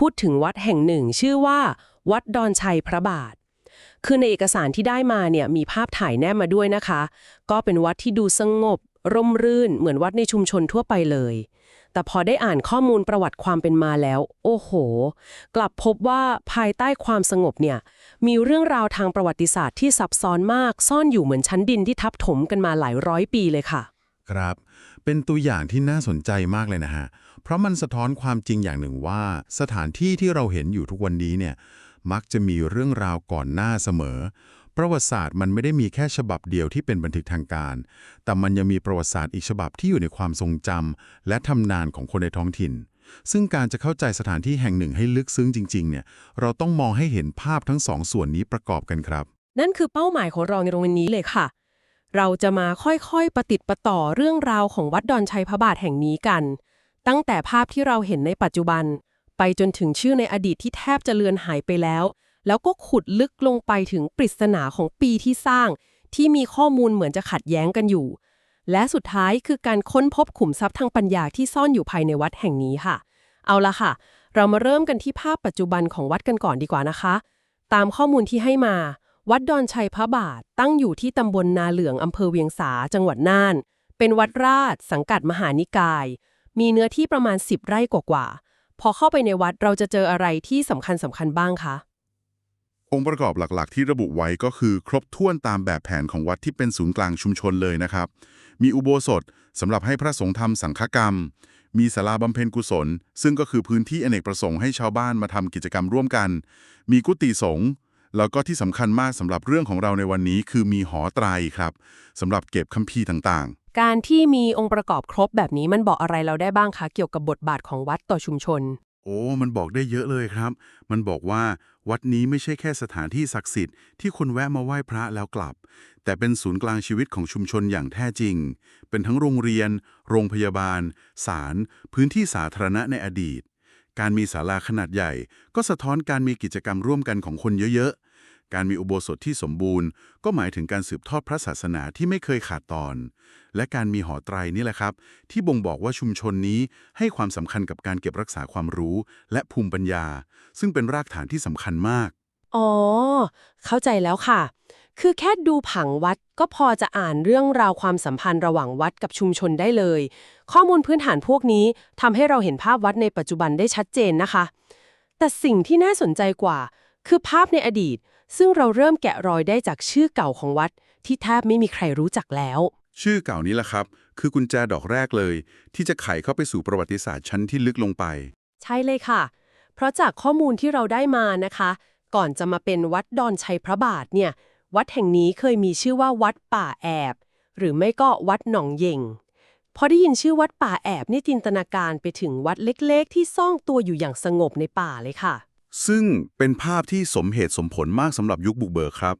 พูดถึงวัดแห่งหนึ่ง ชื่อว่า วัดดอนชัยพระบาท คือในเอกสารที่ได้มาเนี่ยมีภาพถ่ายแนบมาด้วยนะคะ ก็เป็นวัดที่ดูสงบ ร่มรื่น เหมือนวัดในชุมชนทั่วไปเลย แต่พอได้อ่านข้อมูลประวัติความเป็นมาแล้ว โอ้โห กลับพบว่าภายใต้ความสงบเนี่ยมีเรื่องราวทางประวัติศาสตร์ที่ซับซ้อนมากซ่อนอยู่เหมือนชั้นดินที่ทับถมกันมาหลายร้อยปีเลยค่ะ ครับ เป็นตัวอย่างที่น่าสนใจมากเลยนะฮะ เพราะมันสะท้อนความจริงอย่างหนึ่งว่า สถานที่ที่เราเห็นอยู่ทุกวันนี้เนี่ยมักจะมีเรื่องราวก่อนหน้าเสมอ ประวัติศาสตร์มันไม่ได้มีแค่ฉบับเดียวที่เป็นบันทึกทางการ แต่มันยังมีประวัติศาสตร์อีกฉบับที่อยู่ในความทรงจำและทำนานของคนในท้องถิ่น ซึ่งการจะเข้าใจสถานที่แห่งหนึ่งให้ลึกซึ้งจริงๆเนี่ยเราต้องมองให้เห็นภาพทั้งสองส่วนนี้ประกอบกันครับ นั่นคือเป้าหมายของเราในโรงเรียนนี้เลยค่ะ เราจะมาค่อยๆประติดประต่อเรื่องราวของวัดดอนชัยพระบาทแห่งนี้กัน ตั้งแต่ภาพที่เราเห็นในปัจจุบัน ไปจนถึงชื่อในอดีตที่แทบจะเลือนหายไปแล้ว แล้วก็ขุดลึกลงไปถึงปริศนาของปีที่สร้าง ที่มีข้อมูลเหมือนจะขัดแย้งกันอยู่ และสุดท้ายคือการค้นพบขุมทรัพย์ทางปัญญาที่ซ่อนอยู่ภายในวัดแห่งนี้ค่ะ เอาละค่ะ เรามาเริ่มกันที่ภาพปัจจุบันของวัดกันก่อนดีกว่านะคะ ตามข้อมูลที่ให้มา วัดดอนชัยพระบาทตั้งอยู่ที่ตำบลนาเหลืองอำเภอเวียงสาจังหวัดน่าน เป็นวัดราช สังกัดมหานิกาย มีเนื้อที่ประมาณ 10 ไร่กว่าๆพอเข้าไปในวัดเราจะเจออะไรที่สำคัญสำคัญบ้างคะองค์ประกอบหลักๆ ที่ระบุไว้ก็คือครบถ้วนตามแบบแผนของวัดที่เป็นศูนย์กลางชุมชนเลยนะครับ มีอุโบสถสำหรับให้พระสงฆ์ทำสังฆกรรม มีศาลาบำเพ็ญกุศล ซึ่งก็คือพื้นที่อเนกประสงค์ให้ชาวบ้านมาทำกิจกรรมร่วมกัน มีกุฏิสงฆ์ แล้วก็ที่สำคัญมากสำหรับเรื่องของเราในวันนี้คือมีหอไตรครับสำหรับเก็บคัมภีร์ต่างๆ การที่มีองค์ประกอบครบแบบนี้มันบอกอะไรเราได้บ้างคะเกี่ยวกับบทบาทของวัดต่อชุมชน โอ้ มันบอกได้เยอะเลยครับ มันบอกว่าวัดนี้ไม่ใช่แค่สถานที่ศักดิ์สิทธิ์ที่คนแวะมาไหว้พระแล้วกลับ แต่เป็นศูนย์กลางชีวิตของชุมชนอย่างแท้จริง เป็นทั้งโรงเรียน โรงพยาบาล ศาล พื้นที่สาธารณะในอดีต การมีศาลาขนาดใหญ่ ก็สะท้อนการมีกิจกรรมร่วมกันของคนเยอะๆ การมีอุโบสถที่สมบูรณ์ ก็หมายถึงการสืบทอดพระศาสนาที่ไม่เคยขาดตอน และการมีหอไตรนี่แหละครับ ที่บ่งบอกว่าชุมชนนี้ให้ความสำคัญกับการเก็บรักษาความรู้ และภูมิปัญญา ซึ่งเป็นรากฐานที่สำคัญมาก อ๋อ เข้าใจแล้วค่ะ คือแค่ดูผังวัดก็พอจะอ่านเรื่องราวความสัมพันธ์ระหว่างวัดกับชุมชนได้เลย ข้อมูลพื้นฐานพวกนี้ทำให้เราเห็นภาพวัดในปัจจุบันได้ชัดเจนนะคะ แต่สิ่งที่น่าสนใจกว่า คือภาพในอดีต ซึ่งเราเริ่มแกะรอยได้จากชื่อเก่าของวัด ที่แทบไม่มีใครรู้จักแล้ว ชื่อเก่านี้แหละครับ คือกุญแจดอกแรกเลย ที่จะไขเข้าไปสู่ประวัติศาสตร์ชั้นที่ลึกลงไป ใช่เลยค่ะ เพราะจากข้อมูลที่เราได้มานะคะ ก่อนจะมาเป็นวัดดอนชัยพระบาทเนี่ย วัดแห่งนี้เคยมีชื่อว่าวัดป่าแอบ หรือไม่ก็วัดหนองเย่งพอได้ยินชื่อวัดป่าแอบนี่จินตนาการไปถึงวัดเล็กๆ ที่ซ่องตัวอยู่อย่างสงบในป่าเลยค่ะ ซึ่งเป็นภาพที่สมเหตุสมผลมากสำหรับยุคบุกเบิกครับ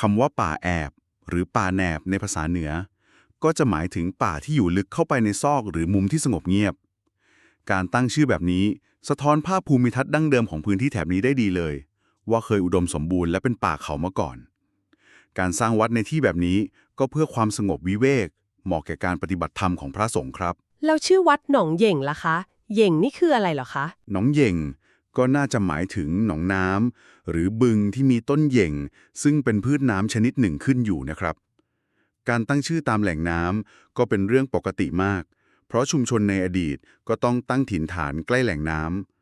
คำว่าป่าแอบ หรือป่าแหนบในภาษาเหนือ ก็จะหมายถึงป่าที่อยู่ลึกเข้าไปในซอกหรือมุมที่สงบเงียบ การตั้งชื่อแบบนี้ สะท้อนภาพภูมิทัศน์ดั้งเดิมของพื้นที่แถบนี้ได้ดีเลย ว่าเคยอุดมสมบูรณ์และเป็นป่าเขามาก่อน การสร้างวัดในที่แบบนี้ก็เพื่อความสงบวิเวก เหมาะแก่การปฏิบัติธรรมของพระสงฆ์ครับแล้วชื่อวัดหนองเย่งล่ะคะเย่งนี่คืออะไรเหรอคะหนองเย่งก็น่าจะหมายถึงหนองน้ำหรือบึงที่มีต้นเย่ง ซึ่งเป็นพืชน้ำชนิดหนึ่งขึ้นอยู่นะครับ การตั้งชื่อตามแหล่งน้ำก็เป็นเรื่องปกติมาก เพราะชุมชนในอดีตก็ต้องตั้งถิ่นฐานใกล้แหล่งน้ำ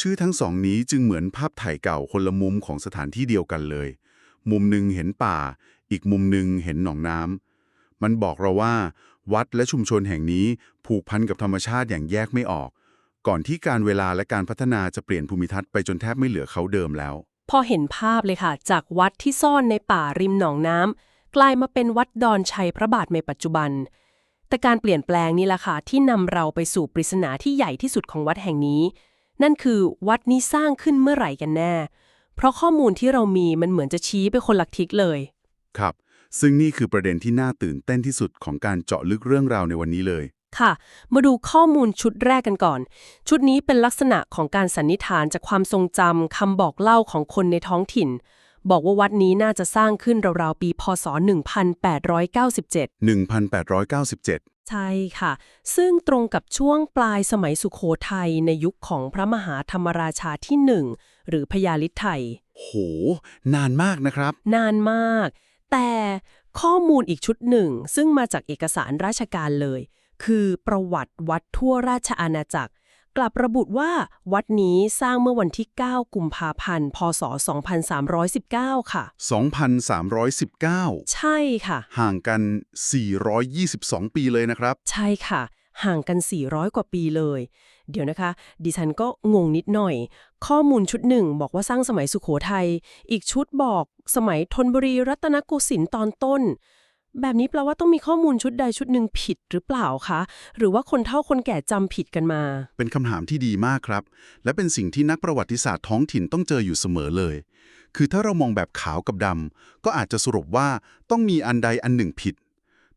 ชื่อทั้งสองนี้จึงเหมือนภาพถ่ายเก่าคนละมุมของสถานที่เดียวกันเลย มุมหนึ่งเห็นป่า อีกมุมหนึ่งเห็นหนองน้ำมันบอกเราว่า วัดและชุมชนแห่งนี้ผูกพันกับธรรมชาติอย่างแยกไม่ออก ก่อนที่การเวลาและการพัฒนาจะเปลี่ยนภูมิทัศน์ไปจนแทบไม่เหลือเขาเดิมแล้ว พอเห็นภาพเลยค่ะ จากวัดที่ซ่อนในป่าริมหนองน้ำกลายมาเป็นวัดดอนชัยพระบาทในปัจจุบัน แต่การเปลี่ยนแปลงนี่แหละค่ะที่นำเราไปสู่ปริศนาที่ใหญ่ที่สุดของวัดแห่งนี้ นั่นคือวัดนี้สร้างขึ้นเมื่อไหร่กันแน่ เพราะข้อมูลที่เรามีมันเหมือนจะชี้ไปคนละทิศเลย ครับ ซึ่งนี่คือประเด็นที่น่าตื่นเต้นที่สุดของการเจาะลึกเรื่องราวในวันนี้เลย ค่ะ มาดูข้อมูลชุดแรกกันก่อน ชุดนี้เป็นลักษณะของการสันนิษฐานจากความทรงจำคำบอกเล่าของคนในท้องถิ่น บอกว่าวัดนี้น่าจะสร้างขึ้นราวๆปี พศ 1897 1897 ใช่ค่ะ ซึ่งตรงกับช่วงปลายสมัยสุขโขทัยในยุคของพระมหาธรรมราชาที่หนึ่งหรือพญาลิไทยโห นานมากนะครับ นานมาก แต่ข้อมูลอีกชุดหนึ่ง ซึ่งมาจากเอกสารราชการเลย คือประวัติวัดทั่วราชอาณาจักร กลับระบุว่าวัดนี้สร้างเมื่อวันที่ 9 กุมภาพันธ์ พศ 2319 ค่ะ 2,319 ใช่ค่ะ ห่างกัน 422 ปีเลยนะครับ ใช่ค่ะ ห่างกัน 400 กว่าปีเลย เดี๋ยวนะคะ ดิฉันก็งงนิดหน่อย ข้อมูลชุดหนึ่งบอกว่าสร้างสมัยสุขโขทัย อีกชุดบอกสมัยธนบุรีรัตนโกสินทร์ตอนต้น แบบนี้แปลว่าต้องมีข้อมูลชุดใดชุดหนึ่งผิดหรือเปล่าคะ หรือว่าคนเฒ่าคนแก่จำผิดกันมา เป็นคำถามที่ดีมากครับ และเป็นสิ่งที่นักประวัติศาสตร์ท้องถิ่นต้องเจออยู่เสมอเลย คือถ้าเรามองแบบขาวกับดำก็อาจจะสรุปว่าต้องมีอันใดอันหนึ่งผิด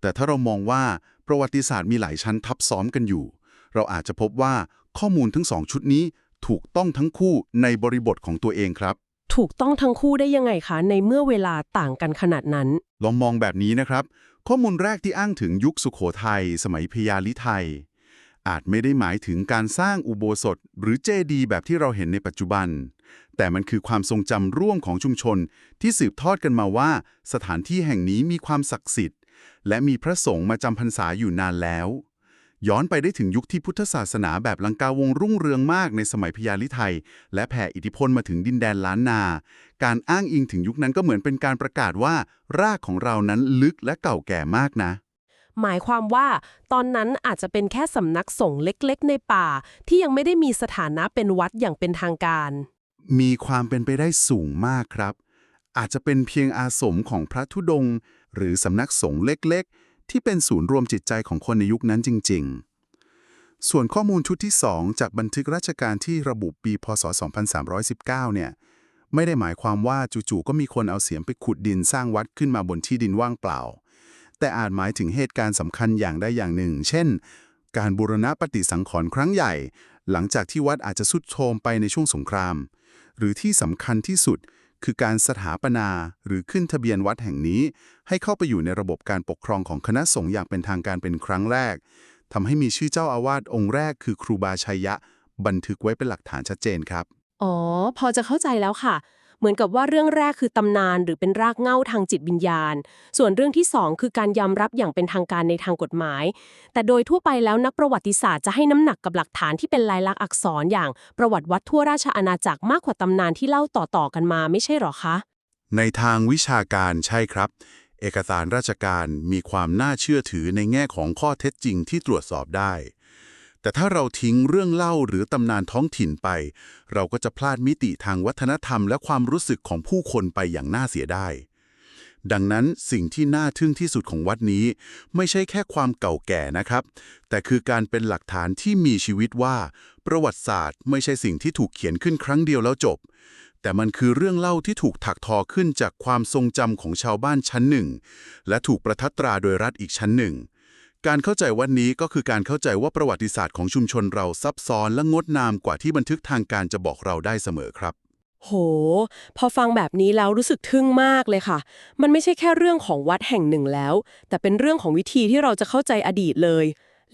แต่ถ้าเรามองว่าประวัติศาสตร์มีหลายชั้นทับซ้อนกันอยู่ เราอาจจะพบว่าข้อมูลทั้งสองชุดนี้ถูกต้องทั้งคู่ในบริบทของตัวเองครับ ถูกต้องทั้งคู่ได้ยังไงคะ ในเมื่อเวลาต่างกันขนาดนั้น ลองมองแบบนี้นะครับ ข้อมูลแรกที่อ้างถึงยุคสุขโขทัย สมัยพญาลิไทย อาจไม่ได้หมายถึงการสร้างอุโบสถ หรือเจดีย์แบบที่เราเห็นในปัจจุบัน แต่มันคือความทรงจำร่วมของชุมชน ที่สืบทอดกันมาว่า สถานที่แห่งนี้มีความศักดิ์สิทธิ์ และมีพระสงฆ์มาจำพรรษาอยู่นานแล้ว ย้อนไปได้ถึงยุคที่พุทธศาสนาแบบลังกาวงรุ่งเรืองมากในสมัยพญาลิไทย และแผ่อิทธิพลมาถึงดินแดนล้านนา การอ้างอิงถึงยุคนั้นก็เหมือนเป็นการประกาศว่า รากของเรานั้นลึกและเก่าแก่มากนะ หมายความว่าตอนนั้นอาจจะเป็นแค่สำนักสงฆ์เล็กๆ ในป่า ที่ยังไม่ได้มีสถานะเป็นวัดอย่างเป็นทางการ มีความเป็นไปได้สูงมากครับ อาจจะเป็นเพียงอาสมของพระธุดงค์หรือสำนักสงฆ์เล็กๆ ที่เป็นศูนย์รวมจิตใจของคนในยุคนั้นจริง ๆ ส่วนข้อมูลชุดที่ 2 จากบันทึกราชการที่ระบุปีพศ 2319 เนี่ยไม่ได้หมายความว่าจู่ๆก็มีคนเอาเสียมไปขุดดินสร้างวัดขึ้นมาบนที่ดินว่างเปล่า แต่อาจหมายถึงเหตุการณ์สำคัญอย่างใดอย่างหนึ่ง เช่น การบูรณะปฏิสังขรณ์ครั้งใหญ่ หลังจากที่วัดอาจจะสุดโทรมไปในช่วงสงคราม หรือที่สำคัญที่สุด คือการสถาปนาหรือขึ้นทะเบียนวัดแห่งนี้ ให้เข้าไปอยู่ในระบบการปกครองของคณะสงฆ์อย่างเป็นทางการเป็นครั้งแรกทำให้มีชื่อเจ้าอาวาสองค์แรกคือครูบาชัยยะ บันทึกไว้เป็นหลักฐานชัดเจนครับ อ๋อ พอจะเข้าใจแล้วค่ะ เหมือนกับว่าเรื่องแรกคือตำนานหรือเป็นรากเง้าทางจิตวิญญาณ ส่วนเรื่องที่สองคือการยอมรับอย่างเป็นทางการในทางกฎหมาย แต่โดยทั่วไปแล้วนักประวัติศาสตร์จะให้น้ำหนักกับหลักฐานที่เป็นลายลักษณ์อักษรอย่างประวัติวัดทั่วราชอาณาจักรมากกว่าตำนานที่เล่าต่อๆกันมาไม่ใช่หรอคะ ในทางวิชาการใช่ครับ เอกสารราชการมีความน่าเชื่อถือในแง่ของข้อเท็จจริงที่ตรวจสอบได้ แต่ถ้าเราทิ้งเรื่องเล่าหรือตำนานท้องถิ่นไป เราก็จะพลาดมิติทางวัฒนธรรมและความรู้สึกของผู้คนไปอย่างน่าเสียดายดังนั้นสิ่งที่น่าทึ่งที่สุดของวัดนี้ ไม่ใช่แค่ความเก่าแก่นะครับ แต่คือการเป็นหลักฐานที่มีชีวิตว่า ประวัติศาสตร์ ไม่ใช่สิ่งที่ถูกเขียนขึ้นครั้งเดียวแล้วจบ แต่มันคือเรื่องเล่าที่ถูกถักทอขึ้นจากความทรงจำของชาวบ้านชั้นหนึ่ง และถูกประทัดตราโดยรัฐอีกชั้นหนึ่ง การเข้าใจวันนี้ก็คือการเข้าใจว่าประวัติศาสตร์ของชุมชนเราซับซ้อนและงดงามกว่าที่บันทึกทางการจะบอกเราได้เสมอครับ โห พอฟังแบบนี้แล้วรู้สึกทึ่งมากเลยค่ะ มันไม่ใช่แค่เรื่องของวัดแห่งหนึ่งแล้ว แต่เป็นเรื่องของวิธีที่เราจะเข้าใจอดีตเลย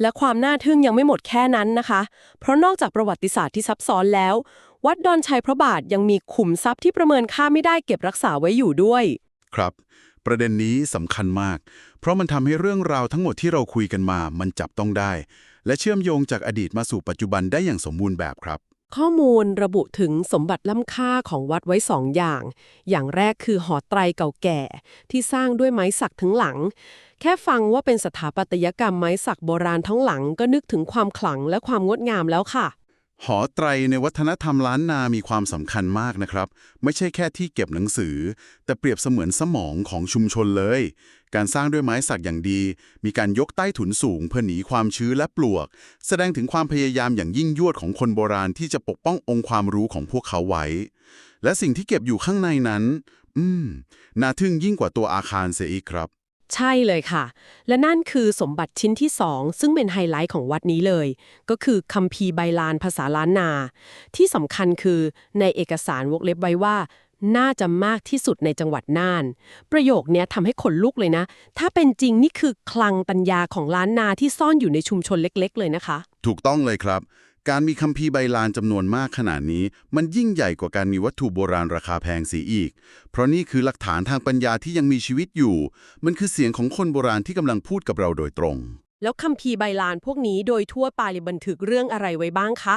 และความน่าทึ่งยังไม่หมดแค่นั้นนะคะ เพราะนอกจากประวัติศาสตร์ที่ซับซ้อนแล้ว วัดดอนชัยพระบาทยังมีขุมทรัพย์ที่ประเมินค่าไม่ได้เก็บรักษาไว้อยู่ด้วย ครับ ประเด็นนี้สำคัญมาก เพราะมันทำให้เรื่องราวทั้งหมดที่เราคุยกันมา มันจับต้องได้ และเชื่อมโยงจากอดีตมาสู่ปัจจุบันได้อย่างสมบูรณ์แบบครับ ข้อมูลระบุถึงสมบัติล้ำค่าของวัดไว้สองอย่าง อย่างแรกคือหอไตรเก่าแก่ ที่สร้างด้วยไม้สักทั้งหลัง แค่ฟังว่าเป็นสถาปัตยกรรมไม้สักโบราณทั้งหลัง ก็นึกถึงความขลังและความงดงามแล้วค่ะ หอไตรในวัฒนธรรมล้านนามีความสำคัญมากนะครับ ไม่ใช่แค่ที่เก็บหนังสือ แต่เปรียบเสมือนสมองของชุมชนเลย การสร้างด้วยไม้สักอย่างดี มีการยกใต้ถุนสูงเพื่อหนีความชื้นและปลวก แสดงถึงความพยายามอย่างยิ่งยวดของคนโบราณที่จะปกป้ององค์ความรู้ของพวกเขาไว้ และสิ่งที่เก็บอยู่ข้างในนั้น อืม น่าทึ่งยิ่งกว่าตัวอาคารเสียอีกครับ ใช่เลยค่ะ และนั่นคือสมบัติชิ้นที่สองซึ่งเป็นไฮไลท์ของวัดนี้เลย ก็คือคัมภีร์ใบลานภาษาล้านนา ที่สำคัญคือในเอกสารวกเล็บไว้ว่า น่าจะมากที่สุดในจังหวัดน่าน ประโยคนี้ทำให้ขนลุกเลยนะ ถ้าเป็นจริงนี่คือคลังปัญญาของล้านนาที่ซ่อนอยู่ในชุมชนเล็ก ๆ เลยนะคะ ถูกต้องเลยครับ การมีคัมภีร์ใบลานจำนวนมากขนาดนี้ มันยิ่งใหญ่กว่าการมีวัตถุโบราณราคาแพงเสียอีก เพราะนี่คือหลักฐานทางปัญญาที่ยังมีชีวิตอยู่ มันคือเสียงของคนโบราณที่กำลังพูดกับเราโดยตรง แล้วคัมภีร์ใบลานพวกนี้โดยทั่วไปบันทึกเรื่องอะไรไว้บ้างคะ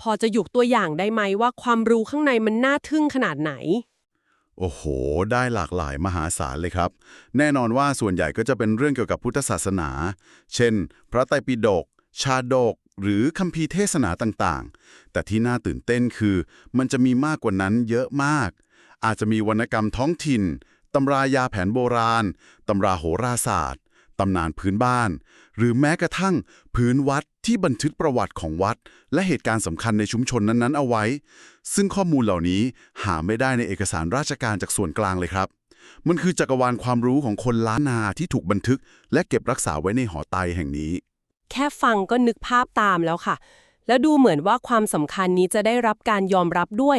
พอจะยกตัวอย่างได้ไหมว่าความรู้ข้างในมันน่าทึ่งขนาดไหนโอ้โห ได้หลากหลายมหาศาลเลยครับ แน่นอนว่าส่วนใหญ่ก็จะเป็นเรื่องเกี่ยวกับพุทธศาสนา เช่น พระไตรปิฎก ชาดก หรือคัมภีร์เทศนาต่างๆ แต่ที่น่าตื่นเต้นคือ มันจะมีมากกว่านั้นเยอะมาก อาจจะมีวรรณกรรมท้องถิ่นตำรายาแผนโบราณตำราโหราศาสตร์ตำนานพื้นบ้าน หรือแม้กระทั่งพื้นวัดที่บันทึกประวัติของวัด และเหตุการณ์สำคัญในชุมชนนั้นๆ เอาไว้ ซึ่งข้อมูลเหล่านี้หาไม่ได้ในเอกสารราชการจากส่วนกลางเลยครับ มันคือจักรวาลความรู้ของคนล้านนาที่ถูกบันทึก และเก็บรักษาไว้ในหอไตแห่งนี้ แค่ฟังก็นึกภาพตามแล้วค่ะ แล้วดูเหมือนว่าความสำคัญนี้จะได้รับการยอมรับด้วย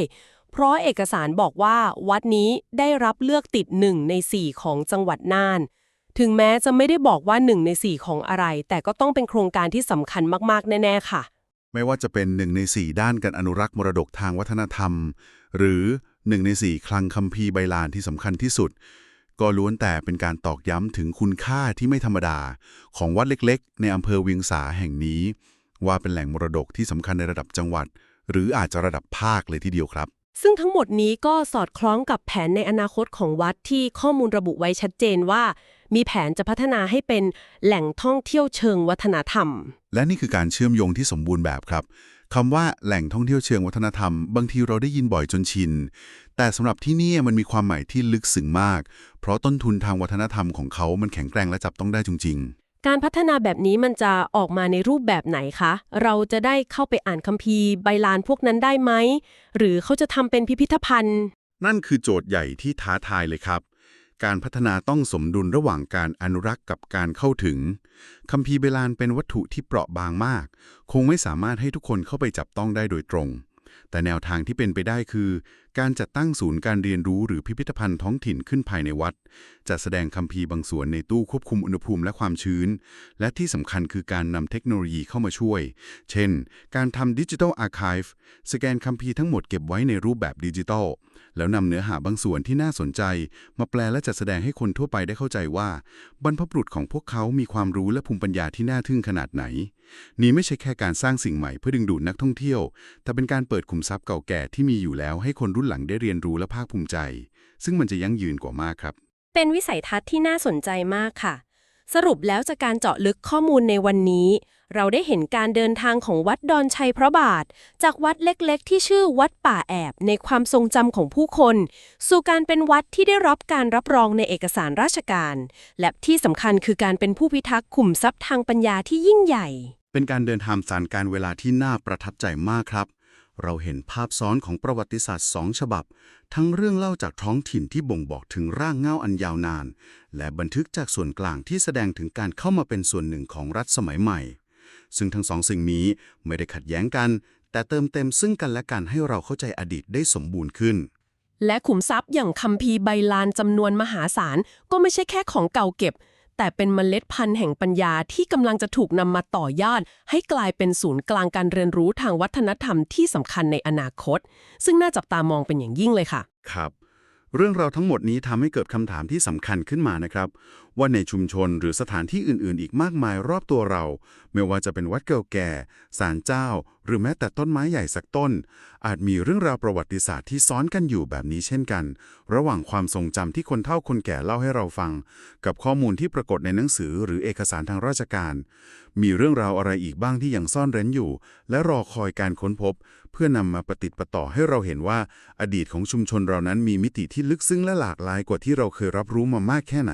เพราะเอกสารบอกว่าวัดนี้ได้รับเลือกติดหนึ่งในสี่ของจังหวัดน่าน ถึงแม้จะไม่ได้บอกว่าหนึ่งในสี่ของอะไร แต่ก็ต้องเป็นโครงการที่สำคัญมากๆ แน่ ๆ ค่ะ ไม่ว่าจะเป็นหนึ่งในสี่ด้านการอนุรักษ์มรดกทางวัฒนธรรม หรือหนึ่งในสี่คลังคัมภีร์ใบลานที่สำคัญที่สุด ก็ล้วนแต่เป็นการตอกย้ำถึงคุณค่าที่ไม่ธรรมดา ของวัดเล็กๆ ในอำเภอเวียงสาแห่งนี้ ว่าเป็นแหล่งมรดกที่สำคัญในระดับจังหวัด หรืออาจจะระดับภาคเลยทีเดียวครับ ซึ่งทั้งหมดนี้ก็สอดคล้องกับแผนในอนาคตของวัดที่ข้อมูลระบุไว้ชัดเจนว่า มีแผนจะพัฒนาให้เป็นแหล่งท่องเที่ยวเชิงวัฒนธรรม และนี่คือการเชื่อมโยงที่สมบูรณ์แบบครับคำว่าแหล่งท่องเที่ยวเชิงวัฒนธรรม บางทีเราได้ยินบ่อยจนชิน แต่สำหรับที่นี่มันมีความหมายที่ลึกซึ้งมาก เพราะต้นทุนทางวัฒนธรรมของเขามันแข็งแกร่งและจับต้องได้จริงการพัฒนาแบบนี้มันจะออกมาในรูปแบบไหนคะ เราจะได้เข้าไปอ่านคัมภีร์ใบลานพวกนั้นได้ไหม หรือเขาจะทำเป็นพิพิธภัณฑ์ๆนั่นคือโจทย์ใหญ่ที่ท้าทายเลยครับ การพัฒนาต้องสมดุลระหว่างการอนุรักษ์กับการเข้าถึง คัมภีร์เบลานเป็นวัตถุที่เปราะบางมาก คงไม่สามารถให้ทุกคนเข้าไปจับต้องได้โดยตรง แต่แนวทางที่เป็นไปได้คือการจัดตั้งศูนย์การเรียนรู้หรือพิพิธภัณฑ์ท้องถิ่นขึ้นภายในวัดจัดแสดงคัมภีร์บางส่วนในตู้ควบคุมอุณหภูมิและความชื้น และที่สำคัญคือการนำเทคโนโลยีเข้ามาช่วย เช่น การทำดิจิทัลอาร์คีฟสแกนคัมภีร์ทั้งหมดเก็บไว้ในรูปแบบดิจิทัล แล้วนำเนื้อหาบางส่วนที่น่าสนใจ มาแปลและจัดแสดงให้คนทั่วไปได้เข้าใจว่า บรรพบุรุษของพวกเขามีความรู้และภูมิปัญญาที่น่าทึ่งขนาดไหน นี่ไม่ใช่แค่การสร้างสิ่งใหม่เพื่อดึงดูดนักท่องเที่ยว แต่เป็นการเปิดขุมทรัพย์เก่าแก่ที่มีอยู่แล้วให้คนรุ่นหลังได้เรียนรู้และภาคภูมิใจ ซึ่งมันจะยั่งยืนกว่ามากครับ เป็นวิสัยทัศน์ที่น่าสนใจมากค่ะ สรุปแล้วจากการเจาะลึกข้อมูลในวันนี้ เราได้เห็นการเดินทางของวัดดอนชัยพระบาท จากวัดเล็กๆ ที่ชื่อวัดป่าแอบในความทรงจำของผู้คน สู่การเป็นวัดที่ได้รับการรับรองในเอกสารราชการ และที่สำคัญคือการเป็นผู้พิทักษ์ขุมทรัพย์ทางปัญญาที่ยิ่งใหญ่ เป็นการเดินทางสารการเวลาที่น่าประทับใจมากครับ เราเห็นภาพซ้อนของประวัติศาสตร์สองฉบับ ทั้งเรื่องเล่าจากท้องถิ่นที่บ่งบอกถึงร่างเงาอันยาวนาน และบันทึกจากส่วนกลางที่แสดงถึงการเข้ามาเป็นส่วนหนึ่งของรัฐสมัยใหม่ ซึ่งทั้งสองสิ่งนี้ไม่ได้ขัดแย้งกัน แต่เติมเต็มซึ่งกันและกันให้เราเข้าใจอดีตได้สมบูรณ์ขึ้น และขุมทรัพย์อย่างคัมภีร์ใบลานจำนวนมหาศาลก็ไม่ใช่แค่ของเก่าเก็บ แต่เป็นเมล็ดพันธุ์แห่งปัญญาที่กำลังจะถูกนำมาต่อยอด ให้กลายเป็นศูนย์กลางการเรียนรู้ทางวัฒนธรรมที่สำคัญในอนาคต ซึ่งน่าจับตามองเป็นอย่างยิ่งเลยค่ะ ครับ เรื่องราวทั้งหมดนี้ทำให้เกิดคำถามที่สำคัญขึ้นมานะครับ ว่าในชุมชนหรือสถานที่อื่น ๆ อีกมากมายรอบตัวเราไม่ว่าจะเป็นวัดเก่าแก่ศาลเจ้า หรือแม้แต่ต้นไม้ใหญ่สักต้น อาจมีเรื่องราวประวัติศาสตร์ที่ซ้อนกันอยู่แบบนี้เช่นกัน ระหว่างความทรงจำที่คนเฒ่าคนแก่เล่าให้เราฟัง กับข้อมูลที่ปรากฏในหนังสือหรือเอกสารทางราชการ มีเรื่องราวอะไรอีกบ้างที่ยังซ่อนเร้นอยู่ และรอคอยการค้นพบ เพื่อนำมาประติดประต่อให้เราเห็นว่าอดีตของชุมชนเรานั้นมีมิติที่ลึกซึ้งและหลากหลายกว่าที่เราเคยรับรู้มามากแค่ไหน